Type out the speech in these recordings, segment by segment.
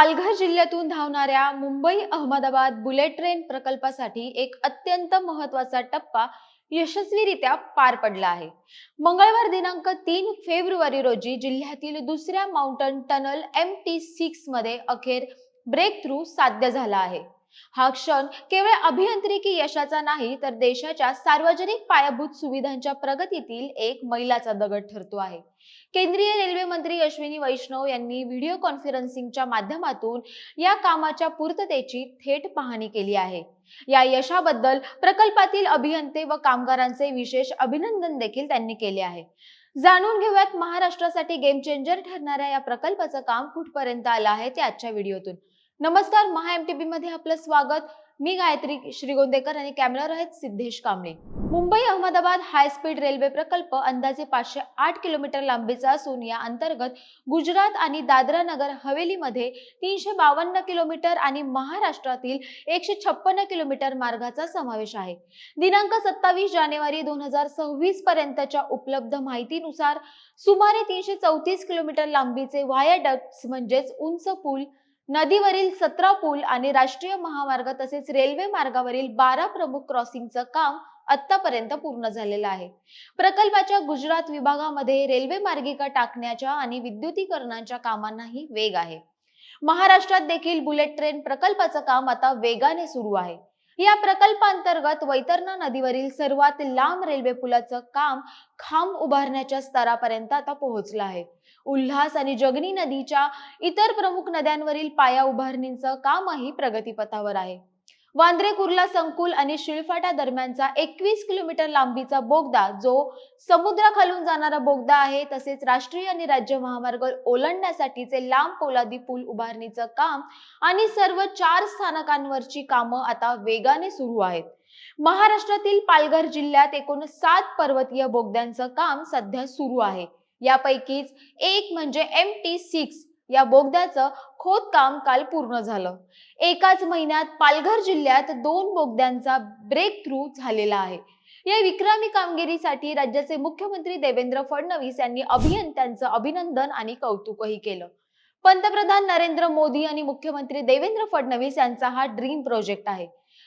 पालघर जिल्ह्यातून धावणाऱ्या Mumbai Ahmedabad bullet train प्रकल्पासाठी एक अत्यंत महत्त्वाचा टप्पा यशस्वीरित्या पार पडला आहे. मंगळवार दिनांक तीन फेब्रुवारी रोजी जिल्ह्यातील दुसऱ्या माउंटन टनल एम टी सिक्समध्ये अखेर ब्रेक थ्रू साध्य झाला आहे. हा क्षण केवळ अभियांत्रिकी यशाचा नाही तर देशाच्या सार्वजनिक पायाभूत सुविधांच्या प्रगतीतील एक मैलाचा दगड ठरतो आहे. केंद्रीय रेल्वे मंत्री अश्विनी वैष्णव यांनी व्हिडिओ कॉन्फरन्सिंगच्या माध्यमातून या कामाच्या पूर्ततेची थेट पाहणी केली आहे. या यशाबद्दल प्रकल्पातील अभियंते व कामगारांचे विशेष अभिनंदन देखील त्यांनी केले आहे. जाणून घेऊयात महाराष्ट्रासाठी गेम चेंजर ठरणाऱ्या या प्रकल्पाचं काम कुठपर्यंत आलं आहे ते आजच्या व्हिडिओतून. नमस्कार महाएमटीबी मध्ये आपलं स्वागत. मी गायत्री श्रीगोंदेकर आणि कॅमेरा आहेत Siddhesh Kamble. Mumbai Ahmedabad high speed railway प्रकल्प अंदाजे पाचशे आठ किलोमीटर लांबीचा असून या अंतर्गत गुजरात आणि दादरा नगर हवेलीमध्ये तीनशे बावन्न किलोमीटर आणि महाराष्ट्रातील एकशे छप्पन्न किलोमीटर मार्गाचा समावेश आहे. दिनांक सत्तावीस जानेवारी दोन हजार सव्वीस पर्यंतच्या उपलब्ध माहितीनुसार सुमारे तीनशे चौतीस किलोमीटर लांबीचे व्हायडक्ट्स म्हणजेच उंच पूल नदीवरील सतरा पूल आणि राष्ट्रीय महामार्ग तसेच रेल्वे मार्गावरील बारा प्रमुख क्रॉसिंगचं काम आतापर्यंत पूर्ण झालेलं आहे. प्रकल्पाच्या गुजरात विभागामध्ये रेल्वे मार्गिका टाकण्याच्या आणि विद्युतीकरणाच्या कामांनाही वेग आहे. महाराष्ट्रात देखील बुलेट ट्रेन प्रकल्पाचं काम आता वेगाने सुरू आहे. या प्रकल्पांतर्गत वैतरणा नदीवरील सर्वात लांब रेल्वे पुलाचं काम खांब उभारण्याच्या स्तरापर्यंत आता पोहोचलं आहे. उल्हास आणि जगनी नदीच्या इतर प्रमुख नद्यांवरील पाया उभारणीचं कामही प्रगतीपथावर आहे. वांद्रे कुर्ला संकुल आणि शिळफाटा दरम्यानचा एकवीस किलोमीटर लांबीचा बोगदा जो समुद्राखालून जाणारा बोगदा आहे तसेच राष्ट्रीय आणि राज्य महामार्ग ओलांडण्यासाठीचे लांब पोलादी पूल उभारणीचं काम आणि सर्व चार स्थानकांवरची कामं आता वेगाने सुरू आहेत. महाराष्ट्रातील पालघर जिल्ह्यात एकूण सात पर्वतीय बोगद्यांचं काम सध्या सुरू आहे. यापैकीच एक म्हणजे एम टी सिक्स या बोगद्याचं खोदकाम काल पूर्ण झालं. एकाच महिन्यात पालघर जिल्ह्यात दोन बोगद्यांचा ब्रेक थ्रू झालेला आहे. या विक्रमी कामगिरीसाठी राज्याचे मुख्यमंत्री देवेंद्र फडणवीस यांनी अभियंत्यांचं अभिनंदन आणि कौतुकही केलं. पंतप्रधान नरेंद्र मोदी आणि मुख्यमंत्री देवेंद्र फडणवीस यांचा हा ड्रीम प्रोजेक्ट आहे.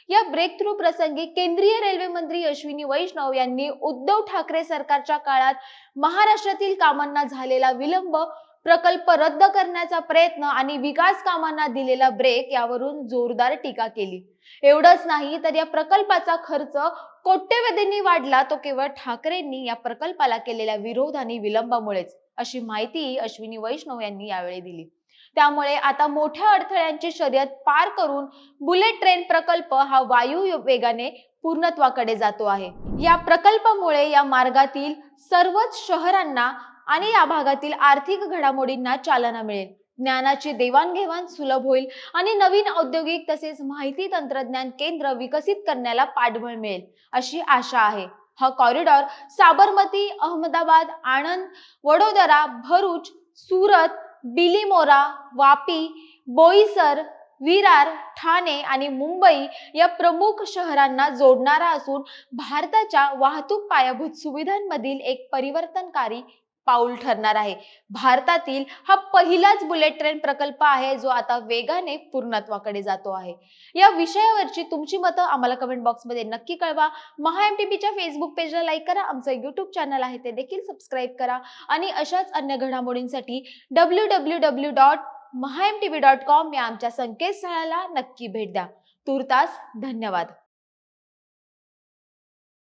या ब्रेक थ्रू प्रसंगी केंद्रीय रेल्वे मंत्री अश्विनी वैष्णव यांनी उद्धव ठाकरे सरकारच्या काळात महाराष्ट्रातील कामांना झालेला विलंब प्रकल्प रद्द करण्याचा प्रयत्न आणि विकास कामांना दिलेला ब्रेक यावरून जोरदार टीका केली. एवढंच नाही तर या प्रकल्पाचा खर्च कोट्यवधींनी वाढला तो केवळ ठाकरेंनी या प्रकल्पाला केलेल्या विरोध आणि विलंबामुळेच अशी माहिती अश्विनी वैष्णव यांनी यावेळी दिली. त्यामुळे आता मोठ्या अडथळ्यांची शर्यत पार करून बुलेट ट्रेन प्रकल्प हा वायू वेगाने पूर्णत्वाकडे जातो आहे. या प्रकल्पामुळे या मार्गातील सर्वच शहरांना आणि या भागातील आर्थिक घडामोडींना चालना मिळेल. ज्ञानाची देवाणघेवाण सुलभ होईल आणि नवीन औद्योगिक तसेच माहिती तंत्रज्ञान केंद्र विकसित करण्याला पाठबळ मिळेल अशी आशा आहे. हा कॉरिडॉर साबरमती अहमदाबाद आणंद वडोदरा भरूच सुरत बिलिमोरा वापी बोईसर विरार ठाणे आणि मुंबई या प्रमुख शहरांना जोडणारा असून भारताच्या वाहतूक पायाभूत सुविधांमधील एक परिवर्तनकारी पाऊल ठरणार आहे. भारतातील हा पहिलाच बुलेट ट्रेन प्रकल्प आहे जो आता वेगाने पूर्णत्वाकडे जातो आहे. या विषयावरची तुमची मतं आम्हाला कमेंट बॉक्समध्ये नक्की कळवा. महा एम टी पीच्या फेसबुक पेजला लाईक करा. आमचं युट्यूब चॅनल आहे ते देखील सबस्क्राईब करा. आणि अशाच अन्य घडामोडींसाठी W W W dot Maha M T V dot com या आमच्या संकेतस्थळाला नक्की भेट द्या. तुर्तास धन्यवाद.